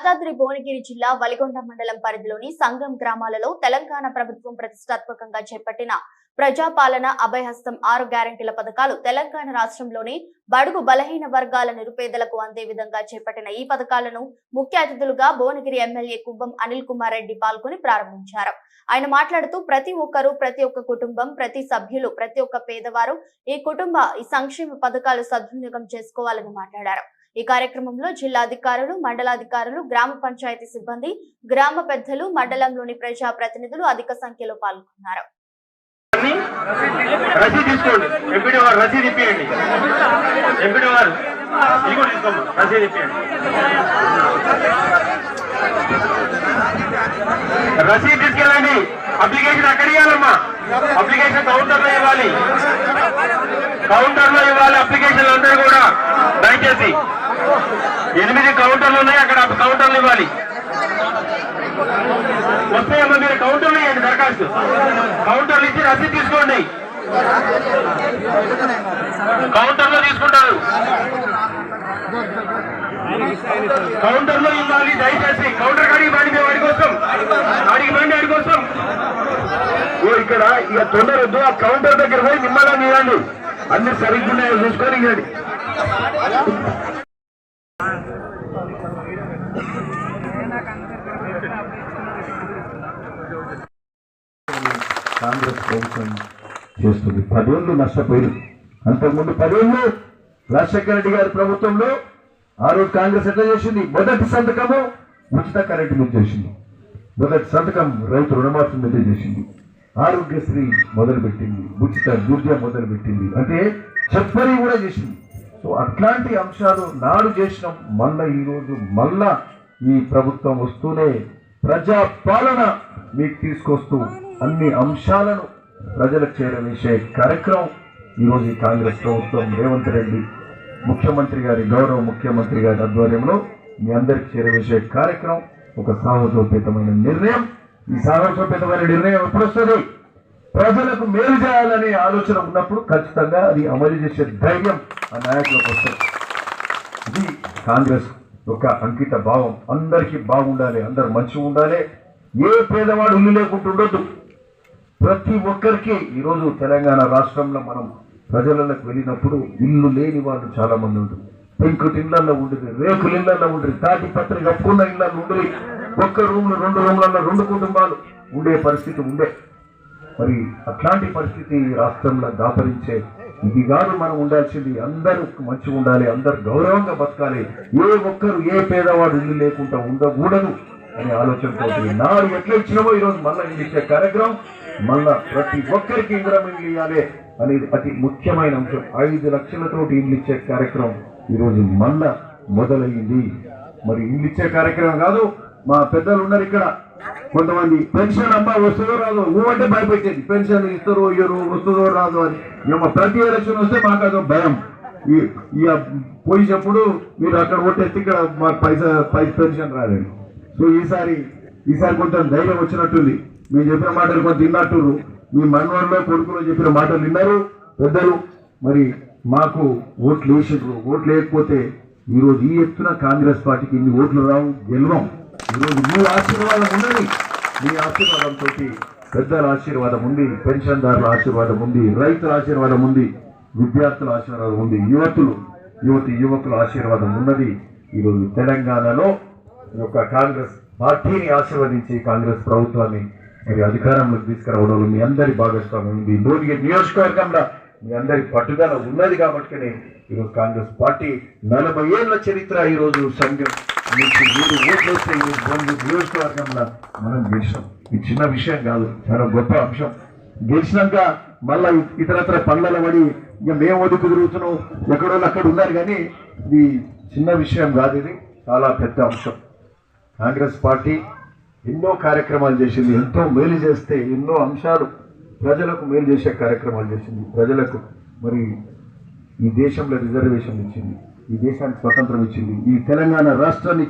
యాదాద్రి భువనగిరి జిల్లా వలిగొండ మండలం పరిధిలోని సంగం గ్రామాలలో తెలంగాణ ప్రభుత్వం ప్రతిష్టాత్మకంగా చేపట్టిన ప్రజాపాలన అభయహస్తం ఆరు గ్యారంటీల పథకాలు తెలంగాణ రాష్ట్రంలోని బడుగు బలహీన వర్గాల నిరుపేదలకు అందే విధంగా చేపట్టిన ఈ పథకాలను ముఖ్య అతిథులుగా భువనగిరి ఎమ్మెల్యే కుంభం అనిల్ కుమార్ రెడ్డి పాల్గొని ప్రారంభించారు. ఆయన మాట్లాడుతూ ప్రతి ఒక్కరూ ప్రతి ఒక్క కుటుంబం ప్రతి సభ్యులు ప్రతి ఒక్క పేదవారు ఈ కుటుంబ ఈ సంక్షేమ పథకాలు సద్వినియోగం చేసుకోవాలని మాట్లాడారు. ఈ కార్యక్రమంలో జిల్లాధికారులు మండలాధికారులు గ్రామ పంచాయతీ సిబ్బంది గ్రామ పెద్దలు మండలంలోని ప్రజా ప్రతినిధులు అధిక సంఖ్యలో పాల్గొన్నారు. అన్ని రసీదు తీసుకెళ్ళండి. అప్లికేషన్ అక్కడ ఇవ్వాలమ్మా. అప్లికేషన్ కౌంటర్లో ఇవ్వాలి. కౌంటర్లో ఇవ్వాలి అప్లికేషన్లు అందరూ కూడా. దయచేసి. ఎనిమిది కౌంటర్లు ఉన్నాయి అక్కడ కౌంటర్లు ఇవ్వాలి. వస్తాయమ్మా మీరు కౌంటర్లు ఇవ్వండి దరఖాస్తు. కౌంటర్లు ఇచ్చి రసీదు తీసుకోండి. కౌంటర్లో తీసుకుంటారు. కౌంటర్లో ఇవ్వాలి దయచేసి. కౌంటర్ కాడికి బండి మేము వాడి కోసం. అడిగి బండి వాడి కోసం. ఓ ఇక్కడ ఇక తొందరొద్దు ఆ కౌంటర్ దగ్గర పోయి నిమ్మలా ఇవ్వండి. అన్ని సరిగ్గా చూసుకొని ఇవ్వండి కాంగ్రెస్ ప్రభుత్వం చేస్తుంది. పదేళ్ళు నష్టపోయింది అంతకుముందు పదేళ్ళు రాజశేఖర రెడ్డి గారి ప్రభుత్వంలో ఆ రోజు కాంగ్రెస్ ఎట్లా చేసింది? మొదటి సంతకము ఉచిత కరెంటు మీద చేసింది. మొదటి సంతకం రైతు రుణమాఫీ మీద చేసింది. ఆరోగ్యశ్రీ మొదలుపెట్టింది ఉచిత విద్య మొదలుపెట్టింది. అంటే చెప్పని కూడా చేసింది. సో అట్లాంటి అంశాలు నాడు చేసిన. మళ్ళా ఈరోజు మళ్ళా ఈ ప్రభుత్వం వస్తూనే ప్రజాపాలన మీకు తీసుకొస్తూ అన్ని అంశాలను ప్రజలకు చేరవేసే కార్యక్రమం ఈరోజు ఈ కాంగ్రెస్ ప్రభుత్వం రేవంత్ రెడ్డి ముఖ్యమంత్రి గారి గౌరవ ముఖ్యమంత్రి గారి ఆధ్వర్యంలో మీ అందరికి చేరవేసే కార్యక్రమం ఒక సాహసోపేతమైన నిర్ణయం. ఈ సాహసోపేతమైన నిర్ణయం ఎప్పుడు వస్తుంది ప్రజలకు మేలు చేయాలనే ఆలోచన ఉన్నప్పుడు ఖచ్చితంగా అది అమలు చేసే ధైర్యం ఆ నాయకులకు వస్తుంది. ఇది కాంగ్రెస్ యొక్క అంకిత భావం. అందరికీ బాగుండాలి అందరు మంచిగా ఉండాలి. ఏ పేదవాడు ఇల్లు లేకుండా ఉండొద్దు. ప్రతి ఒక్కరికి ఈరోజు తెలంగాణ రాష్ట్రంలో మనం ప్రజలకు వెళ్ళినప్పుడు ఇల్లు లేని వాళ్ళు చాలా మంది ఉంటారు. పెంకుటి ఇళ్ళల్లో ఉండేది రేకులు ఇళ్ళల్లో ఉండేది తాటి పత్రిక కప్పుకున్న ఇళ్ళల్లో ఉండేది ఒక్క రూమ్లు రెండు రూమ్లలో రెండు కుటుంబాలు ఉండే పరిస్థితి ఉండే. మరి అట్లాంటి పరిస్థితి రాష్ట్రంలో దాపరించే ఇది కాదు మనం ఉండాల్సింది అందరూ మంచిగా ఉండాలి అందరు గౌరవంగా బతకాలి. ఏ ఒక్కరు ఏ పేదవాడు ఇల్లు లేకుండా ఉండకూడదు అనే ఆలోచనతో నాడు ఎట్లా ఇచ్చినామో ఈరోజు మళ్ళా ఇల్లు ఇచ్చే కార్యక్రమం మళ్ళా ప్రతి ఒక్కరికి ఇంద్రం ఇల్లు ఇవ్వాలి అనేది అతి ముఖ్యమైన అంశం. ఐదు లక్షలతో ఇల్లు ఇచ్చే కార్యక్రమం ఈరోజు మళ్ళా మొదలయ్యింది. మరి ఇల్లు ఇచ్చే కార్యక్రమం కాదు మా పెద్దలు ఉన్నారు ఇక్కడ. కొంతమంది పెన్షన్ అమ్మ వస్తుందో రాదో నువ్వంటే భయపెట్టేది. పెన్షన్ ఇస్తారో ఇయ్యరు వస్తుందో రాదో అని. మేము ప్రతి ఎలక్షన్ వస్తే మాకు అదో భయం. ఇక పోయినప్పుడు మీరు అక్కడ ఓటేస్తే ఇక్కడ మాకు పైసా పై పెన్షన్ రాలేదు. సో ఈసారి ఈసారి కొంచెం ధైర్యం వచ్చినట్టుంది. మీరు చెప్పిన మాటలు కొంత తిన్నట్టు మీ మనవాళ్ళలో కొడుకులో చెప్పిన మాటలు విన్నారు పెద్దలు. మరి మాకు ఓట్లు వేసిండ్రు. ఓట్లు లేకపోతే ఈరోజు ఈ ఎత్తున కాంగ్రెస్ పార్టీకి ఇన్ని ఓట్లు రావు గెలవం. ఈరోజు మీ ఆశీర్వాదం ఉన్నది. మీ ఆశీర్వాదంతో పెద్దల ఆశీర్వాదం ఉంది పెన్షన్దారుల ఆశీర్వాదం ఉంది రైతుల ఆశీర్వాదం ఉంది విద్యార్థుల ఆశీర్వాదం ఉంది యువతులు యువతి యువకుల ఆశీర్వాదం ఉన్నది. ఈరోజు తెలంగాణలో ఈ యొక్క కాంగ్రెస్ పార్టీని ఆశీర్వదించి కాంగ్రెస్ ప్రభుత్వాన్ని మరి అధికారంలోకి తీసుకురావడంలో మీ అందరి భాగస్వామ్యం ఉంది. భువనగిరి నియోజకవర్గంలో మీ అందరి పట్టుదల ఉన్నది కాబట్టినే ఈరోజు కాంగ్రెస్ పార్టీ నలభై ఏళ్ళ చరిత్ర ఈరోజు సంఘం నుంచి మూడు ఓట్లు వస్తే ఈరోజు నియోజకవర్గంలో మనం గెలిచాం ఇది చిన్న విషయం కాదు చాలా గొప్ప అంశం గెలిచినాక మళ్ళా ఇతరత్ర పనుల పడి ఇక మేము వదిలి కుదురుతున్నాం ఎక్కడో అక్కడ ఉన్నారు కానీ ఇది చిన్న విషయం కాదు ఇది. చాలా పెద్ద అంశం. కాంగ్రెస్ పార్టీ ఎన్నో కార్యక్రమాలు చేసింది. ఎంతో మేలు చేస్తే ఎన్నో అంశాలు ప్రజలకు మేలు చేసే కార్యక్రమాలు చేసింది. ప్రజలకు మరి ఈ దేశంలో రిజర్వేషన్ ఇచ్చింది. ఈ దేశానికి స్వతంత్రం ఇచ్చింది. ఈ తెలంగాణ రాష్ట్రాన్ని